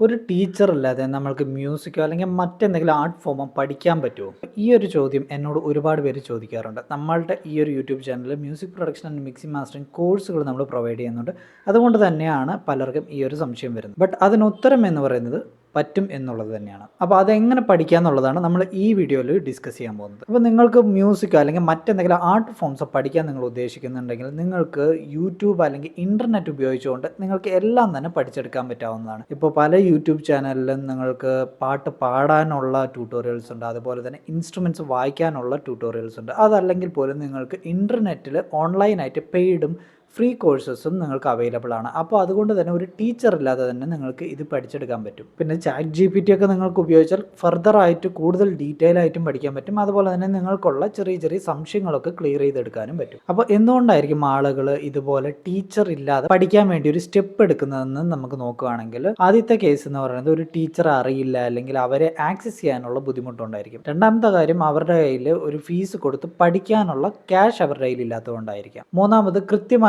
ഒരു ടീച്ചർ അല്ലാതെ നമ്മൾക്ക് മ്യൂസിക്കോ അല്ലെങ്കിൽ മറ്റെന്തെങ്കിലും ആർട്ട് ഫോമോ പഠിക്കാൻ പറ്റുമോ ഈ ഒരു ചോദ്യം എന്നോട് ഒരുപാട് പേര് ചോദിക്കാറുണ്ട്. നമ്മളുടെ ഈ ഒരു യൂട്യൂബ് ചാനലിൽ music production and mixing mastering കോഴ്സുകൾ നമ്മൾ പ്രൊവൈഡ് ചെയ്യുന്നുണ്ട്. അതുകൊണ്ട് തന്നെയാണ് പലർക്കും ഈ ഒരു സംശയം വരുന്നത്. ബട്ട് അതിനുത്തരം എന്ന് പറയുന്നത് പറ്റും എന്നുള്ളത് തന്നെയാണ്. അപ്പോൾ അതെങ്ങനെ പഠിക്കുക എന്നുള്ളതാണ് നമ്മൾ ഈ വീഡിയോയിൽ ഡിസ്കസ് ചെയ്യാൻ പോകുന്നത്. അപ്പോൾ നിങ്ങൾക്ക് മ്യൂസിക് അല്ലെങ്കിൽ മറ്റെന്തെങ്കിലും ആർട്ട് ഫോംസ് പഠിക്കാൻ നിങ്ങൾ ഉദ്ദേശിക്കുന്നുണ്ടെങ്കിൽ നിങ്ങൾക്ക് യൂട്യൂബ് അല്ലെങ്കിൽ ഇന്റർനെറ്റ് ഉപയോഗിച്ചുകൊണ്ട് നിങ്ങൾക്ക് എല്ലാം തന്നെ പഠിച്ചെടുക്കാൻ പറ്റാവുന്നതാണ്. ഇപ്പോൾ പല യൂട്യൂബ് ചാനലിലും നിങ്ങൾക്ക് പാട്ട് പാടാനുള്ള ട്യൂട്ടോറിയൽസ് ഉണ്ട്. അതുപോലെ തന്നെ ഇൻസ്ട്രുമെന്റ്സ് വായിക്കാനുള്ള ട്യൂട്ടോറിയൽസ് ഉണ്ട്. അതല്ലെങ്കിൽ പോലും നിങ്ങൾക്ക് ഇന്റർനെറ്റിൽ ഓൺലൈനായിട്ട് പെയ്ഡും ഫ്രീ കോഴ്സസും നിങ്ങൾക്ക് അവൈലബിൾ ആണ്. അപ്പോൾ അതുകൊണ്ട് തന്നെ ഒരു ടീച്ചർ ഇല്ലാതെ തന്നെ നിങ്ങൾക്ക് ഇത് പഠിച്ചെടുക്കാൻ പറ്റും. പിന്നെ ചാറ്റ് ജി പി ടി ഒക്കെ നിങ്ങൾക്ക് ഉപയോഗിച്ചാൽ ഫർദർ ആയിട്ട് കൂടുതൽ ഡീറ്റെയിൽ ആയിട്ടും പഠിക്കാൻ പറ്റും. അതുപോലെ തന്നെ നിങ്ങൾക്കുള്ള ചെറിയ ചെറിയ സംശയങ്ങളൊക്കെ ക്ലിയർ ചെയ്തെടുക്കാനും പറ്റും. അപ്പോൾ എന്തുകൊണ്ടായിരിക്കും ആളുകൾ ഇതുപോലെ ടീച്ചർ ഇല്ലാതെ പഠിക്കാൻ വേണ്ടി ഒരു സ്റ്റെപ്പ് എടുക്കുന്നതെന്ന് നമുക്ക് നോക്കുകയാണെങ്കിൽ ആദ്യത്തെ കേസ് എന്ന് പറയുന്നത് ഒരു ടീച്ചർ അറിയില്ല അല്ലെങ്കിൽ അവരെ ആക്സസ് ചെയ്യാനുള്ള ബുദ്ധിമുട്ടുണ്ടായിരിക്കും. രണ്ടാമത്തെ കാര്യം അവരുടെ കയ്യിൽ ഒരു ഫീസ് കൊടുത്ത് പഠിക്കാനുള്ള ക്യാഷ് അവരുടെ കയ്യിൽ ഇല്ലാത്തതുകൊണ്ടായിരിക്കാം മൂന്നാമത്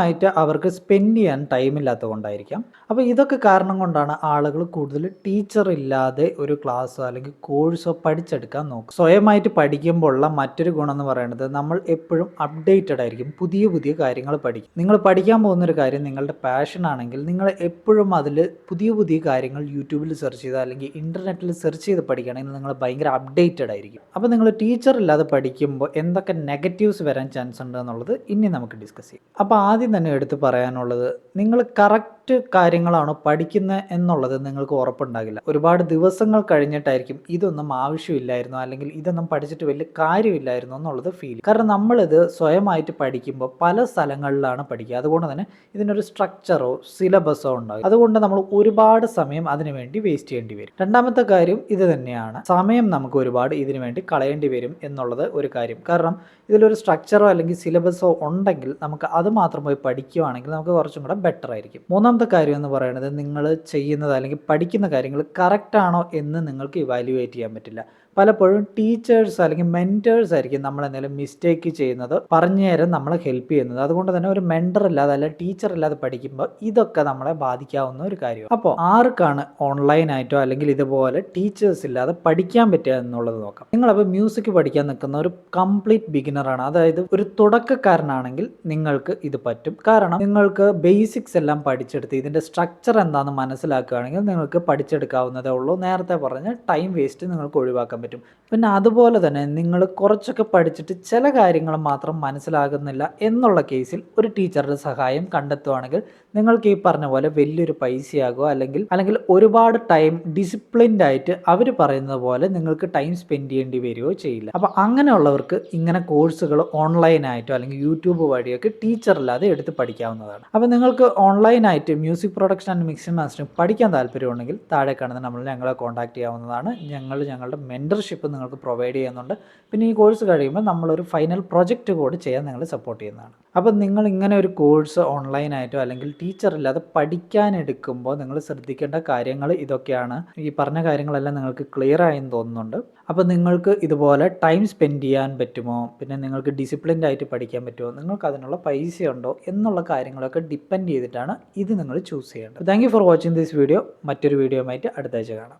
കൃത്യമായിട്ട് അവർക്ക് സ്പെൻഡ് ചെയ്യാൻ ടൈം ഇല്ലാത്തതുകൊണ്ടായിരിക്കാം. അപ്പോൾ ഇതൊക്കെ കാരണം കൊണ്ടാണ് ആളുകൾ കൂടുതൽ ടീച്ചർ ഇല്ലാതെ ഒരു ക്ലാസ്സോ അല്ലെങ്കിൽ കോഴ്സോ പഠിച്ചെടുക്കാൻ നോക്കുക. സ്വയമായിട്ട് പഠിക്കുമ്പോൾ ഉള്ള മറ്റൊരു ഗുണം എന്ന് പറയുന്നത് നമ്മൾ എപ്പോഴും അപ്ഡേറ്റഡ് ആയിരിക്കും. പുതിയ പുതിയ കാര്യങ്ങൾ പഠിക്കും. നിങ്ങൾ പഠിക്കാൻ പോകുന്ന ഒരു കാര്യം നിങ്ങളുടെ പാഷൻ ആണെങ്കിൽ നിങ്ങൾ എപ്പോഴും അതിൽ പുതിയ പുതിയ കാര്യങ്ങൾ യൂട്യൂബിൽ സെർച്ച് ചെയ്ത് അല്ലെങ്കിൽ ഇന്റർനെറ്റിൽ സെർച്ച് ചെയ്ത് പഠിക്കുകയാണെങ്കിൽ നിങ്ങൾ ഭയങ്കര അപ്ഡേറ്റഡ് ആയിരിക്കും. അപ്പോൾ നിങ്ങൾ ടീച്ചർ ഇല്ലാതെ പഠിക്കുമ്പോൾ എന്തൊക്കെ നെഗറ്റീവ്സ് വരാൻ ചാൻസ് ഉണ്ട് എന്നുള്ളത് ഇനി നമുക്ക് ഡിസ്കസ് ചെയ്യാം. അപ്പോൾ ആദ്യം തന്നെ എടുത്ത് പറയാനുള്ളത്. നിങ്ങൾ കറക്റ്റ് കാര്യങ്ങളാണോ പഠിക്കുന്നത് എന്നുള്ളത് നിങ്ങൾക്ക് ഉറപ്പുണ്ടാകില്ല. ഒരുപാട് ദിവസങ്ങൾ കഴിഞ്ഞിട്ടായിരിക്കും ഇതൊന്നും ആവശ്യമില്ലായിരുന്നു അല്ലെങ്കിൽ ഇതൊന്നും പഠിച്ചിട്ട് വലിയ കാര്യമില്ലായിരുന്നു എന്നുള്ളത് ഫീൽ കാരണം നമ്മളിത് സ്വയമായിട്ട് പഠിക്കുമ്പോൾ പല സ്ഥലങ്ങളിലാണ് പഠിക്കുക. അതുകൊണ്ട് തന്നെ ഇതിനൊരു സ്ട്രക്ചറോ സിലബസോ ഉണ്ടാകും അതുകൊണ്ട് നമ്മൾ ഒരുപാട് സമയം അതിനു വേണ്ടി വേസ്റ്റ് ചെയ്യേണ്ടി വരും. രണ്ടാമത്തെ കാര്യം ഇത് തന്നെയാണ്. സമയം നമുക്ക് ഒരുപാട് ഇതിനു വേണ്ടി കളയേണ്ടി വരും എന്നുള്ളത് ഒരു കാര്യം. കാരണം ഇതിലൊരു സ്ട്രക്ചറോ അല്ലെങ്കിൽ സിലബസോ ഉണ്ടെങ്കിൽ നമുക്ക് അത് മാത്രം പോയി പഠിക്കുകയാണെങ്കിൽ നമുക്ക് കുറച്ചും കൂടെ ബെറ്റർ ആയിരിക്കും. മൂന്നാമത്തെ കാര്യം എന്ന് പറയുന്നത് നിങ്ങൾ ചെയ്യുന്നത് അല്ലെങ്കിൽ പഠിക്കുന്ന കാര്യങ്ങൾ കറക്റ്റ് ആണോ എന്ന് നിങ്ങൾക്ക് ഇവാലുവേറ്റ് ചെയ്യാൻ പറ്റില്ല. പലപ്പോഴും ടീച്ചേഴ്സ് അല്ലെങ്കിൽ മെന്റേഴ്സ് ആയിരിക്കും നമ്മൾ എന്തെങ്കിലും മിസ്റ്റേക്ക് ചെയ്യുന്നത് പറഞ്ഞു തരാൻ നമ്മളെ ഹെൽപ്പ് ചെയ്യുന്നത്. അതുകൊണ്ട് തന്നെ ഒരു മെൻഡർ ഇല്ലാതെ അല്ലെങ്കിൽ ടീച്ചർ ഇല്ലാതെ പഠിക്കുമ്പോൾ ഇതൊക്കെ നമ്മളെ ബാധിക്കാവുന്ന ഒരു കാര്യമാണ്. അപ്പോൾ ആർക്കാണ് ഓൺലൈനായിട്ടോ അല്ലെങ്കിൽ ഇതുപോലെ ടീച്ചേഴ്സ് ഇല്ലാതെ പഠിക്കാൻ പറ്റുക എന്നുള്ളത് നോക്കാം. നിങ്ങളപ്പോൾ മ്യൂസിക് പഠിക്കാൻ നിൽക്കുന്ന ഒരു കംപ്ലീറ്റ് ബിഗിനറാണ് അതായത് ഒരു തുടക്കക്കാരനാണെങ്കിൽ നിങ്ങൾക്ക് ഇത് പറ്റും. കാരണം നിങ്ങൾക്ക് ബേസിക്സ് എല്ലാം പഠിച്ചെടുത്ത് ഇതിന്റെ സ്ട്രക്ചർ എന്താണെന്ന് മനസ്സിലാക്കുകയാണെങ്കിൽ നിങ്ങൾക്ക് പഠിച്ചെടുക്കാവുന്നതേ ഉള്ളൂ. നേരത്തെ പറഞ്ഞ ടൈം വേസ്റ്റ് നിങ്ങൾക്ക് ഒഴിവാക്കാൻ പറ്റും. പിന്നെ അതുപോലെ തന്നെ നിങ്ങൾ കുറച്ചൊക്കെ പഠിച്ചിട്ട് ചില കാര്യങ്ങൾ മാത്രം മനസ്സിലാകുന്നില്ല എന്നുള്ള കേസിൽ ഒരു ടീച്ചറുടെ സഹായം കണ്ടെത്തുവാണെങ്കിൽ നിങ്ങൾക്ക് ഈ പറഞ്ഞ പോലെ വലിയൊരു പൈസയാകുമോ അല്ലെങ്കിൽ അല്ലെങ്കിൽ ഒരുപാട് ടൈം ഡിസിപ്ലിൻഡ് ആയിട്ട് അവർ പറയുന്നത് പോലെ നിങ്ങൾക്ക് ടൈം സ്പെൻഡ് ചെയ്യേണ്ടി വരികയോ ചെയ്യില്ല. അപ്പോൾ അങ്ങനെയുള്ളവർക്ക് ഇങ്ങനെ കോഴ്സുകൾ ഓൺലൈനായിട്ടോ അല്ലെങ്കിൽ യൂട്യൂബ് വഴിയൊക്കെ ടീച്ചറില്ലാതെ എടുത്ത് പഠിക്കാവുന്നതാണ്. അപ്പോൾ നിങ്ങൾക്ക് ഓൺലൈനായിട്ട് music production and mixing mastering പഠിക്കാൻ താല്പര്യമുണ്ടെങ്കിൽ താഴെ കാണുന്ന നമ്മൾ ഞങ്ങളെ കോൺടാക്ട് ചെയ്യാവുന്നതാണ്. ഞങ്ങൾ ഞങ്ങളുടെ മെന്റർഷിപ്പ് നിങ്ങൾക്ക് പ്രൊവൈഡ് ചെയ്യുന്നുണ്ട്. പിന്നെ ഈ കോഴ്സ് കഴിയുമ്പോൾ നമ്മളൊരു ഫൈനൽ പ്രൊജക്റ്റ് കൂടി ചെയ്യാൻ നിങ്ങൾ സപ്പോർട്ട് ചെയ്യുന്നതാണ്. അപ്പോൾ നിങ്ങൾ ഇങ്ങനെ ഒരു കോഴ്സ് ഓൺലൈനായിട്ടോ അല്ലെങ്കിൽ ടീച്ചർ ഇല്ലാതെ പഠിക്കാൻ എടുക്കുമ്പോൾ നിങ്ങൾ ശ്രദ്ധിക്കേണ്ട കാര്യങ്ങൾ ഇതൊക്കെയാണ്. ഈ പറഞ്ഞ കാര്യങ്ങളെല്ലാം നിങ്ങൾക്ക് ക്ലിയർ ആയെന്ന് തോന്നുന്നുണ്ട്. അപ്പോൾ നിങ്ങൾക്ക് ഇതുപോലെ ടൈം സ്പെൻഡ് ചെയ്യാൻ പറ്റുമോ? പിന്നെ നിങ്ങൾക്ക് ഡിസിപ്ലിൻഡ് ആയിട്ട് പഠിക്കാൻ പറ്റുമോ? നിങ്ങൾക്ക് അതിനുള്ള പൈസ ഉണ്ടോ? എന്നുള്ള കാര്യങ്ങളൊക്കെ ഡിപ്പെൻഡ് ചെയ്തിട്ടാണ് ഇത് നിങ്ങൾ ചൂസ് ചെയ്യേണ്ടത്. Thank for watching this video മറ്റൊരു വീഡിയോ ആയിട്ട് അടുത്താഴ്ച കാണാം.